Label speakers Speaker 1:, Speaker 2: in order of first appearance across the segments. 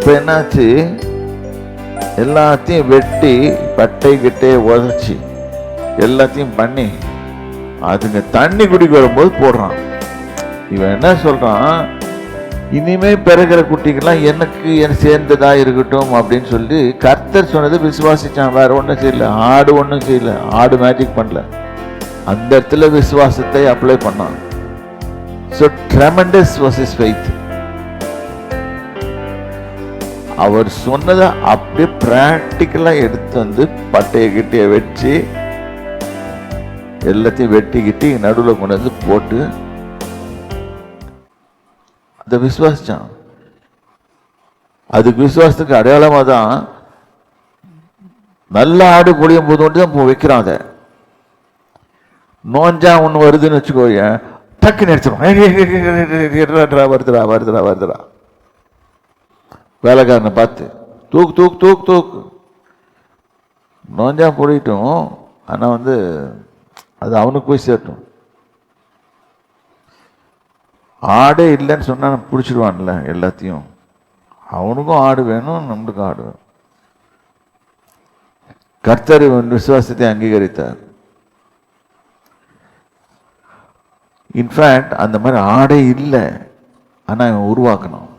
Speaker 1: இப்போ என்னாச்சு? எல்லாத்தையும் வெட்டி பட்டை கிட்டே உதச்சி எல்லாத்தையும் பண்ணி அதுங்க தண்ணி குடிக்க வரும்போது போடுறான். இவன் என்ன சொல்கிறான் இனிமே பிறகுற குட்டிக்கெல்லாம் எனக்கு என் சேர்ந்ததா இருக்கட்டும் அப்படின்னு சொல்லி கர்த்தர் சொன்னது விசுவாசிச்சான். வேற ஒன்றும் செய்யல. ஆடு ஒன்றும் செய்யல. ஆடு மேஜிக் பண்ணல. அந்த இடத்துல விசுவாசத்தை அப்ளை பண்ணான். So tremendous was is faith அவர் சொன்னதை அப்படியே பிராக்டிக்கலா எடுத்து வந்து பட்டையை கிட்டிய வச்சு எல்லாத்தையும் வெட்டிக்கிட்டு நடுவில் கொண்டு வந்து போட்டு அதை விசுவாசித்தான் அதுக்கு விசுவாசத்துக்கு அடையாளமாக தான் நல்ல ஆடு பொழியும் போது மட்டும் தான் வைக்கிறான் அதை நோஞ்சா ஒன்று வருதுன்னு வச்சுக்கோய டக்குன்னு எடுத்துரும் வருதுடா வருதுடா வருதுடா வேலைக்காரனை பார்த்து தூக்கு தூக்கு தூக்கு தூக்கு. நோஞ்சா போடிட்டும் ஆனால் வந்து அது அவனுக்கு போய் சேரட்டும். ஆடே இல்லைன்னு சொன்னால் பிடிச்சிடுவான்ல எல்லாத்தையும். அவனுக்கும் ஆடு வேணும் நம்மளுக்கும் ஆடு வேணும். கர்த்தர் இவன் விசுவாசத்தை அங்கீகரித்தார். இன்ஃபேக்ட் அந்த மாதிரி ஆடே இல்லை. ஆனால் இவன் உருவாக்கணும்.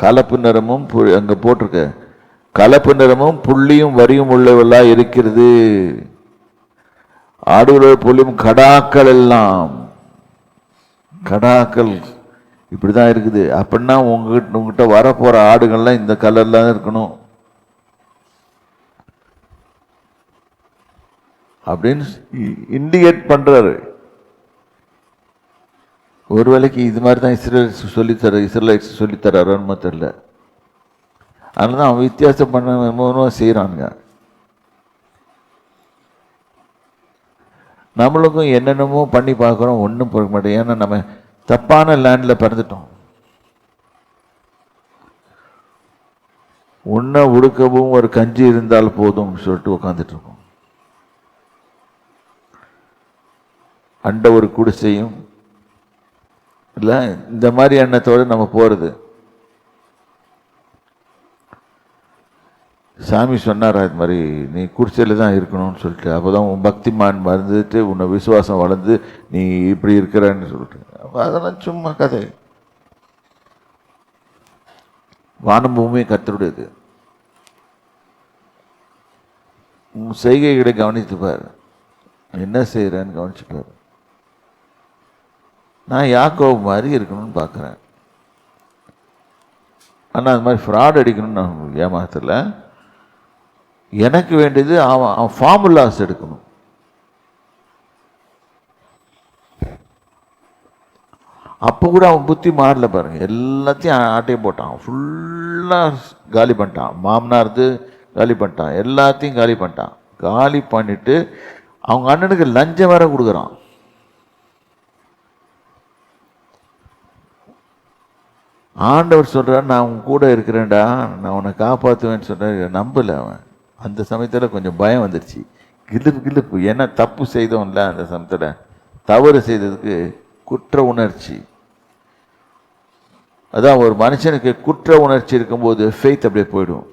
Speaker 1: கலப்பு நிறமும் பு- போட்டிருக்க. கலப்பு நிறமும் புள்ளியும் வரியும் உள்ளவெல்லாம் இருக்கிறது. ஆடுகளோட புள்ளியும் கடாக்கள் எல்லாம். கடாக்கள் இப்படி தான் இருக்குது. அப்படின்னா உங்ககிட்ட உங்ககிட்ட வரப்போகிற ஆடுகள்லாம் இந்த கலரில் தான் இருக்கணும். அப்படின்னு இண்டிகேட் பண்ணுறாரு ஒரு வேளைக்கு இது மாதிரி தான் இஸ்ரேல் சொல்லித்தர இஸ்ரேலைட்ஸ் சொல்லித்தராரோன்னு தெரில அதனால தான் அவன் வித்தியாசம் பண்ண செய்கிறானுங்க நம்மளுக்கும் என்னென்னமோ பண்ணி பார்க்குறோம் ஒன்றும் போக மாட்டோம் ஏன்னா நம்ம தப்பான லேண்டில் பிறந்துட்டோம். உன்னை உடுக்கவும் ஒரு கஞ்சி இருந்தால் போதும்னு சொல்லிட்டு உட்காந்துட்டு இருக்கோம். அண்ட ஒரு குடிசையும் இல்லை இந்த மாதிரி எண்ணத்தோடு நம்ம போகிறது சாமி சொன்னார் அது மாதிரி நீ குடிச்சையில் தான் இருக்கணும்னு சொல்லிட்டு அப்போ தான் உன் பக்திமான் மறந்துட்டு உன்னை விசுவாசம் வளர்ந்து நீ இப்படி இருக்கிறன்னு சொல்லிட்டு. அப்போ அதெல்லாம் சும்மா கதை. வானம் பூமி கத்தருடையது உன் செய்கைகளை கவனித்து பாரு என்ன செய்கிறேன்னு கவனிச்சுப்பார். நான் யாக்கோபு மாதிரி இருக்கணும்னு பார்க்குறேன். ஆனால் அது மாதிரி ஃப்ராட் அடிக்கணும்னு நான் ஏமாத்தல. எனக்கு வேண்டியது அவன் அவன் ஃபார்முலாஸ் எடுக்கணும். அப்போ கூட அவன் புத்தி மாறல பாருங்க. எல்லாத்தையும் ஆட்டையை போட்டான். ஃபுல்லாக காலி பண்ணிட்டான். மாமனார்து காலி பண்ணிட்டான். எல்லாத்தையும் காலி பண்ணிட்டான். காலி பண்ணிட்டு அவங்க அண்ணனுக்கு லஞ்சம் வேற கொடுக்குறான். ஆண்டவர் சொல்கிறார் நான் உன் கூட இருக்கிறேன்டா நான் உன்னை காப்பாற்றுவேன்னு சொல்கிறேன் நம்பலை அவன். அந்த சமயத்தில் கொஞ்சம் பயம் வந்துருச்சு. கிளுப்பு கிளுப்பு ஏன்னா தப்பு செய்தோம்ல அந்த சமயத்தில். தவறு செய்ததுக்கு குற்ற உணர்ச்சி. அதான் ஒரு மனுஷனுக்கு குற்ற உணர்ச்சி இருக்கும்போது ஃபெய்த் அப்படியே போயிடும்.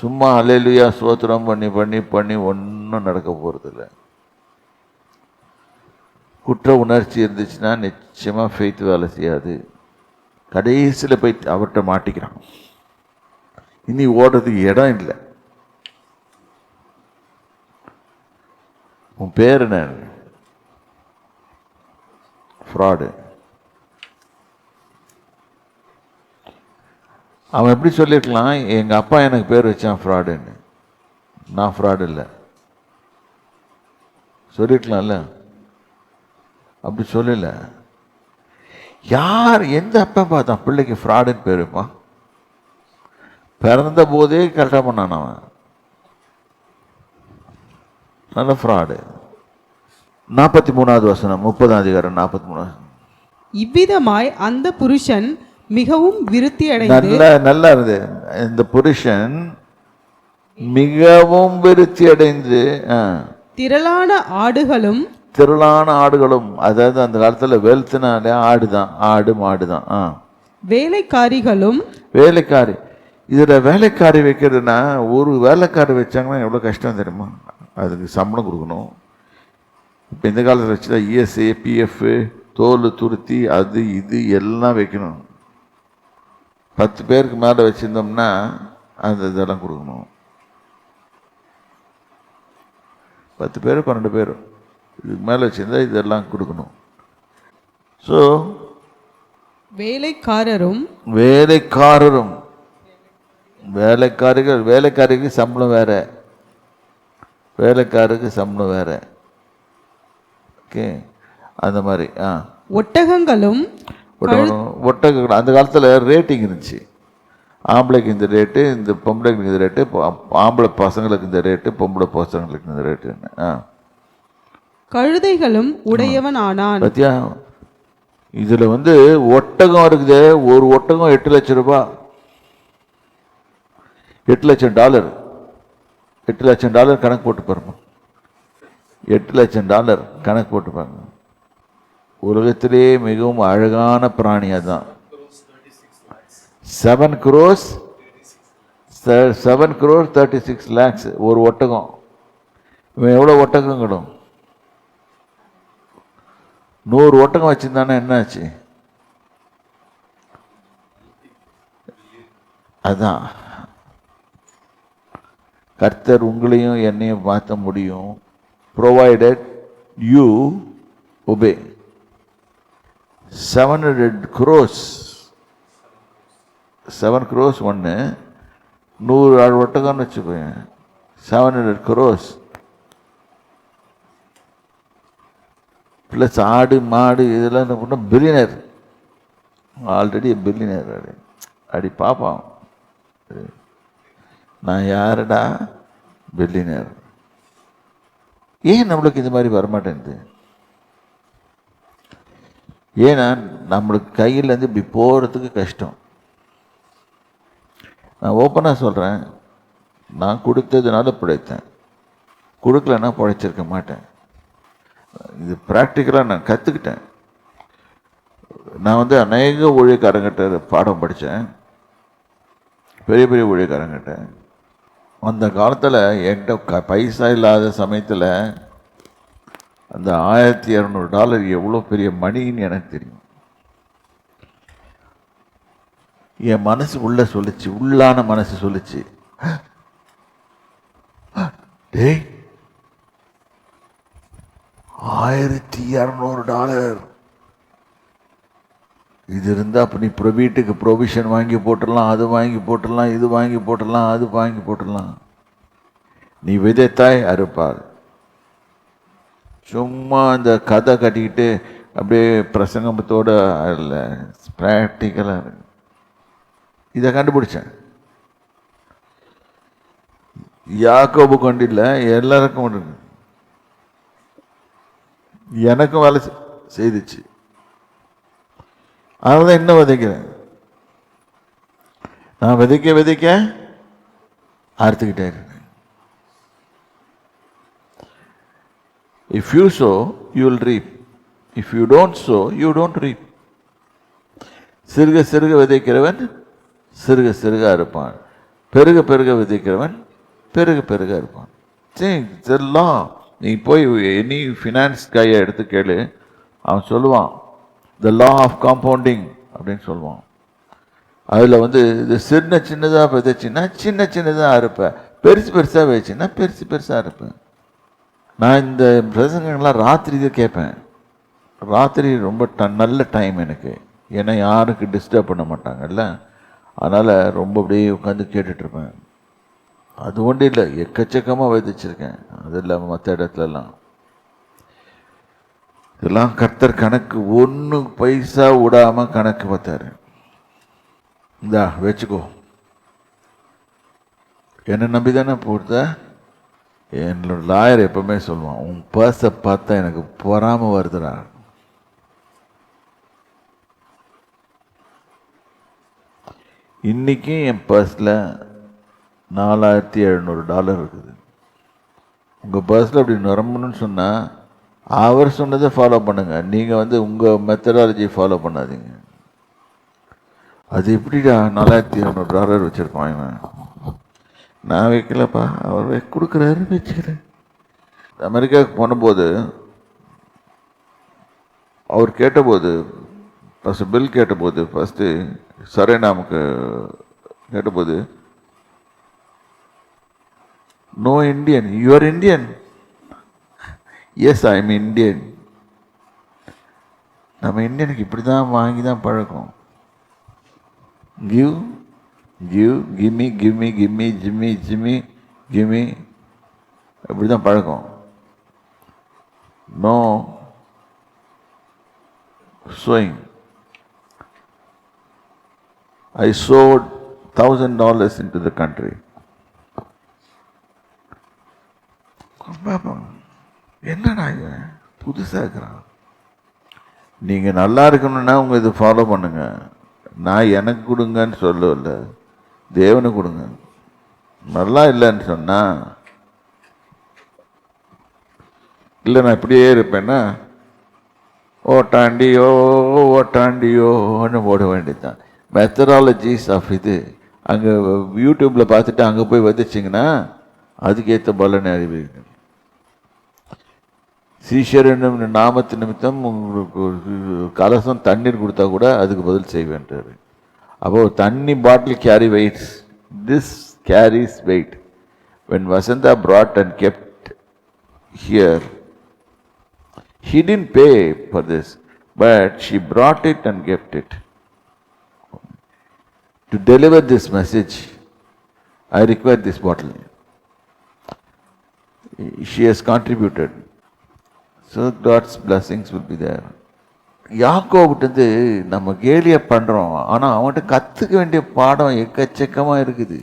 Speaker 1: சும்மா அலையிலுயா சோத்திரம் பண்ணி பண்ணி பண்ணி ஒன்றும் நடக்க போகிறதில்ல குற்ற உணர்ச்சி இருந்துச்சுன்னா நிச்சயமாக ஃபெய்த் வேலை செய்யாது. கடைசியில் போய் அவர்கிட்ட மாட்டிக்கிறான். இனி ஓடுறதுக்கு இடம் இல்லை. உன் பேர் என்ன? ஃப்ராடு அவன் எப்படி சொல்லியிருக்கலாம்? எங்கள் அப்பா எனக்கு பேர் வச்சான் ஃப்ராடுன்னு நான் ஃப்ராடு இல்லை. சொல்லியிருக்கலாம்ல? அப்படி சொல்லல. யார் எந்த அப்பா பார்த்தான்? பிள்ளைக்கு ஃப்ராடுன்னு பேர் வைப்பான் பிறந்த போதே கரெக்டாக பண்ணான் அவன். நல்ல ஃப்ராடு நாற்பத்தி மூணாவது வசனம் முப்பதாம் அதிகாரம் நாற்பத்தி மூணாவது
Speaker 2: இவ்விதமாய் அந்த புருஷன் மிகவும் விருத்தி அடைந்து
Speaker 1: நல்ல நல்லா இருந்தது. இந்த புருஷன் மிகவும் விருத்தி அடைந்து
Speaker 2: திரளான ஆடுகளும்
Speaker 1: திரளான ஆடுகளும் அதாவது அந்த காலத்தில் வெல்த்னாலே ஆடு தான் ஆடு மாடு தான் ஆ.
Speaker 2: வேலைக்காரிகளும்
Speaker 1: வேலைக்காரி. இதில் வேலைக்காரி வைக்கிறதுனா ஒரு வேலைக்காரி வச்சாங்கன்னா எவ்வளோ கஷ்டம் தெரியுமா? அதுக்கு சம்பளம் கொடுக்கணும். இப்போ இந்த காலத்தில் வச்சுட்டா இஎஸ்ஏ பிஎஃப் தோல் துருத்தி அது இது எல்லாம் வைக்கணும். பத்து பேருக்கு மேலே வச்சுருந்தோம்னா அந்த இதெல்லாம் கொடுக்கணும். பத்து பேர் பன்னெண்டு பேர். இதுக்கு மேலே வச்சுருந்தா இதெல்லாம் கொடுக்கணும். ஸோ
Speaker 2: வேலைக்காரரும்
Speaker 1: வேலைக்காரரும். வேலைக்காரிகள் வேலைக்காரிக்கு சம்பளம் வேற. வேலைக்காரருக்கு சம்பளம் வேற. ஓகே அந்த மாதிரி ஆ.
Speaker 2: ஒட்டகங்களும்
Speaker 1: ஒட்டகம் ஒட்டகம் அந்த காலத்தில் ரேட்டிங் இருந்துச்சு. ஆம்பளைக்கு இந்த ரேட்டு இந்த பொம்பளைக்கு இந்த ரேட்டு ஆம்பளை பசங்களுக்கு இந்த ரேட்டு பொம்பளை பசங்களுக்கு இந்த ரேட்டுன்னு ஆ.
Speaker 2: கழுதைகளும் உடையவன் ஆனான்
Speaker 1: பத்தியா? இதில் வந்து ஒட்டகம் இருக்குது. ஒரு ஒட்டகம் எட்டு லட்சம் ரூபாய் எட்டு லட்சம் டாலர். எட்டு லட்சம் டாலர் கணக்கு போட்டு பாருங்க. எட்டு லட்சம் டாலர் கணக்கு போட்டு பாருங்க. உலகத்திலே மிகவும் அழகான பிராணி அதான் seven crores seven crore thirty six lakhs ஒரு ஒட்டகம். இவன் எவ்வளோ ஒட்டகங்களும் நூறு ஒட்டகம் வச்சுருந்தானே என்னாச்சு? அதான். கர்த்தர் உங்களையும் என்னையும் மாற்ற முடியும். Provided you obey seven hundred crores seven crores ஒன்று நூறு ஆறு ஒட்டகம்னு வச்சுக்கோங்க செவன் ஹண்ட்ரட் குரோஸ் ப்ளஸ் ஆடு மாடு இதெல்லாம் என்ன பண்ணால் பில்லியனர் ஆல்ரெடி பில்லியனர் அடி அடி பார்ப்பான் நான் யாருடா? பில்லியனர் ஏன் நம்மளுக்கு இந்த மாதிரி வரமாட்டேங்குது? ஏன்னா நம்மளுக்கு கையிலேருந்து இப்படி போகிறதுக்கு கஷ்டம். நான் ஓப்பனாக சொல்கிறேன் நான் கொடுத்ததுனால பிழைத்தேன். கொடுக்கலன்னா பிழைச்சிருக்க மாட்டேன். இது ப்ராக்டிக்கலாக நான் கற்றுக்கிட்டேன் நான் வந்து அநேக ஊழியக்காரங்கிட்ட பாடம் படித்தேன் பெரிய பெரிய ஊழியக்காரங்கிட்ட. அந்த காலத்தில் என்கிட்ட க பைசா இல்லாத சமயத்தில் அந்த ஆயிரத்தி இரநூறு டாலர் எவ்வளோ பெரிய மணின்னு எனக்கு தெரியும். என் மனசு உள்ளே சொல்லுச்சு உள்ளான மனசு சொல்லுச்சு. டேய் ஆயிரத்தி இரநூறு டாலர். இது இருந்தால் அப்போ நீ வீட்டுக்கு ப்ரொவிஷன் வாங்கி போட்டுடலாம் அது வாங்கி போட்டுடலாம் இது வாங்கி போட்டுடலாம் அது வாங்கி போட்டுடலாம். நீ விதைத்தாய் அறுப்பார் சும்மா அந்த கதை கட்டிக்கிட்டு அப்படியே பிரசங்கத்தோடு இல்லை ப்ராக்டிக்கலாக இருக்கு. இதை கண்டுபிடிச்சேன். யாக்கோபு கொண்டு இல்லை எல்லாருக்கும் இருக்கு. எனக்கும் வேலை செய்துச்சு. அதனால தான் இன்னும் விதைக்கிறேன்? நான் விதைக்க விதைக்க அறுத்துக்கிட்டே இருக்கேன் if you sow you will reap if you don't sow you don't reap சிறுக சிறுக விதைக்கிறவன் சிறுக சிறுக அறுப்பான். பெருக பெருக விதைக்கிறவன் பெருக பெருக இருப்பான் சரி இதெல்லாம் நீ போய் எனி ஃபினான்ஸ் கையை எடுத்து கேளு. அவன் சொல்லுவான் த லா ஆஃப் காம்பவுண்டிங் அப்படின்னு சொல்லுவான். அதில் வந்து இது சின்ன சின்னதாக விதைச்சின்னா சின்ன சின்னதாக அறுப்பேன் பெருசு பெருசாக வச்சுன்னா பெருசு பெருசாக இருப்பேன் நான் இந்த பிரசங்கங்கள்லாம் ராத்திரி தான் கேட்பேன். ராத்திரி ரொம்ப ட நல்ல டைம் எனக்கு. ஏன்னா யாருக்கு டிஸ்டர்ப் பண்ண மாட்டாங்கல்ல. அதனால் ரொம்ப அப்படியே உட்காந்து கேட்டுட்ருப்பேன் அது ஒன்றும் இல்லை எக்கச்சக்கமாக விதைச்சிருக்கேன் அது இல்லாமல் மற்ற இடத்துலலாம். இதெல்லாம் கர்த்தர் கணக்கு ஒன்று பைசா விடாமல் கணக்கு பார்த்தாரு. இந்தா வச்சுக்கோ. என்னை நம்பி தானே போடுத? என்னோட லாயர் எப்பவுமே சொல்லுவான் உன் பர்ஸை பார்த்தா எனக்கு பொறாம வருதுடா. இன்றைக்கும் என் பர்ஸில் நாலாயிரத்தி எழுநூறு டாலர் இருக்குது. உங்கள் பர்ஸில் அப்படி நிரம்பணும்னு சொன்னால் அவர் சொன்னதை ஃபாலோ பண்ணுங்கள் நீங்கள் வந்து உங்கள் மெத்தடாலஜி ஃபாலோ பண்ணாதீங்க. அது எப்படிடா நாலாயிரத்தி இரநூறு டாலர் வச்சுருப்பான் இவன்? நான் வைக்கலப்பா. அவர் கொடுக்குறாரு வச்சுக்கிறேன். அமெரிக்காவுக்கு போனபோது அவர் கேட்டபோது ஃபஸ்ட்டு பில் கேட்டபோது ஃபஸ்ட்டு சரேனாமுக்கு கேட்டபோது no Indian you are Indian yes I am Indian நம்ம இந்தியனுக்கு இப்படி தான் வாங்கி தான் பழக்கம். Give give gimme gimme gimme Jimmy Jimmy gimme இப்படி தான் பழக்கம். No showing I showed thousand dollars in to the country பார்ப்பாங்க என்னடா இது? புதுசாக இருக்கிறான். நீங்கள் நல்லா இருக்கணும்னா உங்கள் இது ஃபாலோ பண்ணுங்கள் நான் எனக்கு கொடுங்கன்னு சொல்லல. தேவனுக்கு கொடுங்க. நல்லா இல்லைன்னு சொன்னால் இல்லை நான் இப்படியே இருப்பேன்னா ஓட்டாண்டியோ ஓட்டாண்டியோன்னு போட வேண்டியதுதான். மெத்தடாலஜிஸ் ஆஃப் இது. அங்கே யூடியூப்பில் பார்த்துட்டு அங்கே போய் வந்துச்சிங்கன்னா அதுக்கேற்ற பலனை அறிவிக்கணும் சீஷர் என்னும் நாமத்து நிமித்தம் உங்களுக்கு ஒரு கலசம் தண்ணீர் கொடுத்தா கூட அதுக்கு பதில் செய்வேன்றாரு அப்போ தண்ணி bottle carry weights this carries weight when Vasantha brought and kept here He didn't pay for this, but she brought it and kept it. To deliver this message, I require this bottle. She has contributed. So God's blessings will be there யாக்கோவிட்டது நம்ம கேலியை பண்ணுறோம் ஆனால் அவன்கிட்ட கற்றுக்க வேண்டிய பாடம் எக்கச்சக்கமாக இருக்குது.